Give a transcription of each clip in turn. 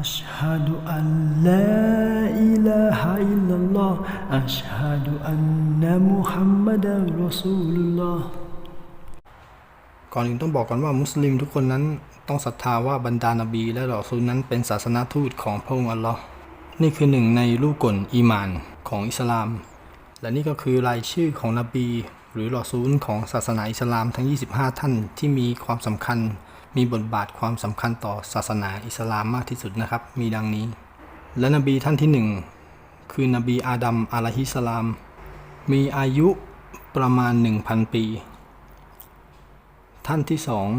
أشهد أن لا إله إلا الله أشهد أن محمدا رسول الله ก่อนอื่นต้องบอกกันว่ามุสลิมทุกคนนั้นต้องศรัทธาว่าบรรดานบี และรอซูลนั้นเป็นศาสนาทูตของพระองค์อัลลอฮ์นี่คือหนึ่งในลูกกลอีหมานของอิสลาม และนี่ก็คือรายชื่อของนบี หรือรอซูลของศาสนาอิสลามทั้ง 25 ท่านที่มีความสำคัญ มีบทบาทความสำคัญต่อศาสนาอิสลามมากที่สุดนะครับ มีดังนี้ และนบีท่านที่หนึ่งคือนบีอาดัมอะลัยฮิสสลาม มีอายุประมาณ 1,000 ปี ท่านที่สอง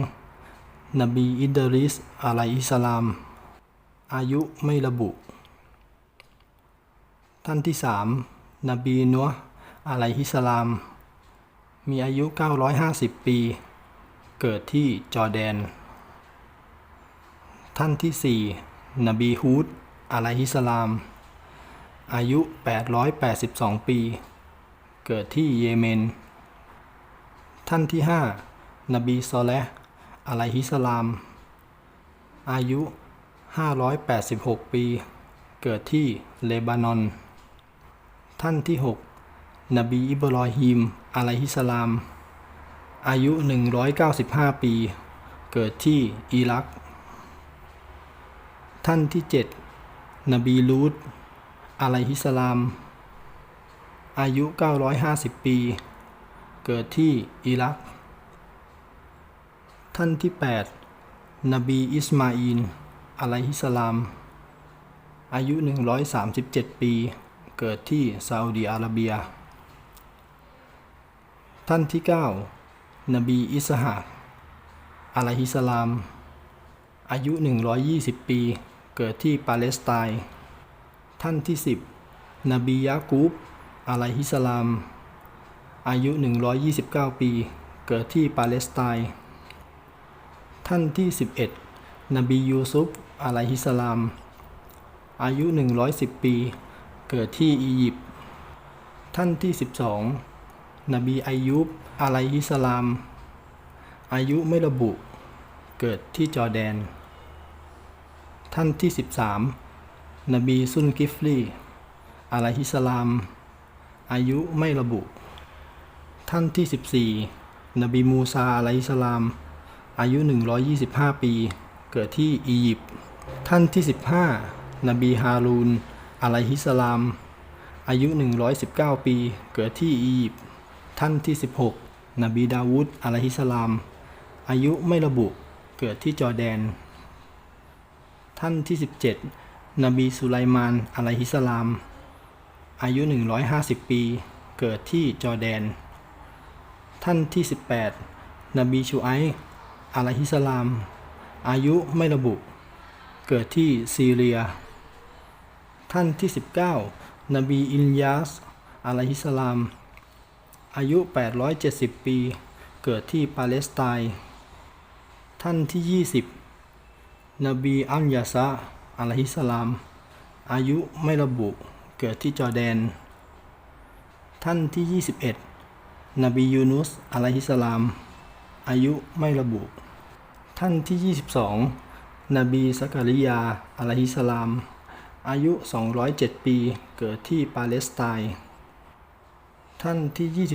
นบีอิดริสอะลัยฮิสสลาม อายุไม่ระบุ ท่านที่สามนบีนัวอะลัยฮิสสลาม มีอายุ 950 ปี เกิดที่จอร์แดน ท่านที่สี่นบีฮูดอะลัยฮิสสลาม อายุ 882 ปี เกิดที่เยเมน ท่านที่ห้านบีซอเลห์อะลัยฮิสสลาม อายุ 586 ปี เกิดที่เลบานอน ท่านที่ 6 นบีอิบรอฮิมอะลัยฮิสสลาม อายุ 195 ปี เกิดที่อิรัก ท่านที่ 7 นบีลูตอะลัยฮิสสลาม อายุ 950 ปี เกิดที่อิรัก ท่านที่ 8 นบีอิสมาอีนอะลัยฮิสสลาม อายุ 137 ปี เกิดที่ซาอุดีอาระเบีย ท่านที่ 9 นบีอิสฮากอะลัยฮิสสลาม อายุ 120 ปี เกิดที่ปาเลสไตน์ ท่านที่ 10 นบียะกูบอะลัยฮิสลาม อายุ 129 ปี เกิดที่ปาเลสไตน์ ท่านที่ 11 นบียูซุฟอะลัยฮิสลาม อายุ 110 ปี เกิดที่อียิปต์ ท่านที่ 12 นบีอายุบอะลัยฮิสสลาม อายุไม่ระบุ เกิดที่จอร์แดน ท่านที่ 13 นบีซุนกิฟลีอะลัยฮิสลาม อายุไม่ระบุ ท่านที่ 14 นบีมูซาอะลัยฮิสลาม อายุ 125 ปี เกิดที่อียิปต์ท่านที่ 15 นบีฮารูนอะลัยฮิสลาม อายุ 119 ปี เกิดที่อียิปต์ท่านที่ 16 นบีดาวูดอะลัยฮิสลาม อายุไม่ระบุ เกิดที่จอร์แดน ท่านที่ 17 นบีสุไลมานอะลัยฮิสลาม อายุ 150 ปี เกิดที่จอร์แดน ท่านที่ 18 นบีชูไออะลัยฮิสลาม อายุไม่ระบุ เกิดที่ซีเรีย ท่านที่ 19 นบีอิลยาสอะลัยฮิสสลาม อายุ 870 ปี เกิดที่ปาเลสไตน์ ท่านที่ 20 นบีอัลยาซะอะลัยฮิสสลาม อายุไม่ระบุเกิดที่จอร์แดน ท่านที่ 21 นบียูนุสอะลัยฮิสสลาม อายุไม่ระบุ ท่านที่ 22 นบีสักริยาอะลัยฮิสสลาม อายุ 207 ปี เกิดที่ปาเลสไตน์ ท่านที่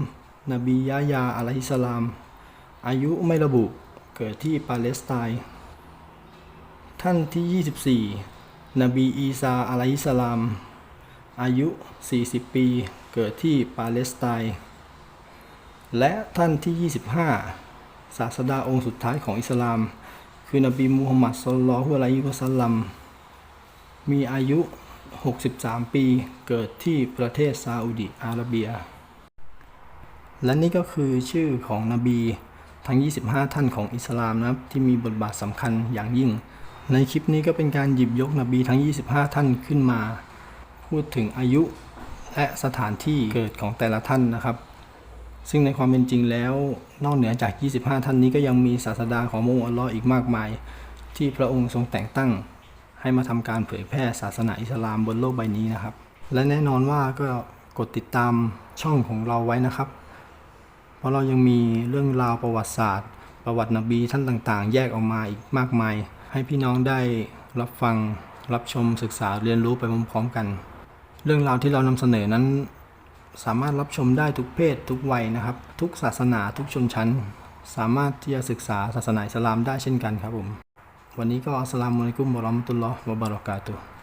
23 นบียะยาอะลัยฮิสสลาม อายุไม่ระบุ เกิดที่ปาเลสไตน์ ท่านที่ 24 นบีอีซาอะลัยฮิสลาม อายุ 40 ปี เกิดที่ปาเลสไตน์ และท่านที่ 25 ศาสดาองค์สุดท้ายของอิสลาม คือนบีมูฮัมมัดศ็อลลัลฮุอะลัยฮิวะซัลลัม มีอายุ 63 ปี เกิดที่ประเทศซาอุดิอาระเบีย และนี่ก็คือชื่อของนบีทั้ง 25 ท่านของอิสลามนะครับที่มีบทบาทสำคัญอย่างยิ่ง ในคลิปนี้ก็เป็นการหยิบยกนบีทั้ง 25 ท่านขึ้นมา พูดถึงอายุและสถานที่เกิดของแต่ละท่านนะครับ ซึ่งในความเป็นจริงแล้ว นอกเหนือจาก 25 ท่านนี้ก็ยังมีศาสดาของพระองค์อัลลอฮ์อีกมากมาย ที่พระองค์ทรงแต่งตั้ง ให้มาทำการเผยแพร่ศาสนาอิสลามบนโลกใบนี้นะครับ และแน่นอนว่าก็กดติดตามช่องของเราไว้นะครับ เพราะเรายังมีเรื่องราวประวัติศาสตร์ ประวัตินบีท่านต่างๆ แยกออกมาอีกมากมาย ให้พี่น้องได้รับฟังรับชมศึกษาเรียนรู้ไปพร้อมๆกัน เรื่องราวที่เรานำเสนอนั้น สามารถรับชมได้ทุกเพศ ทุกวัยนะครับ ทุกศาสนาทุกชนชั้น สามารถที่จะศึกษาศาสนาอิสลามได้เช่นกันครับผม วันนี้ก็อัสลามุอะลัยกุมบะรอมตุลลอฮ์วะบะเราะกาตุฮ์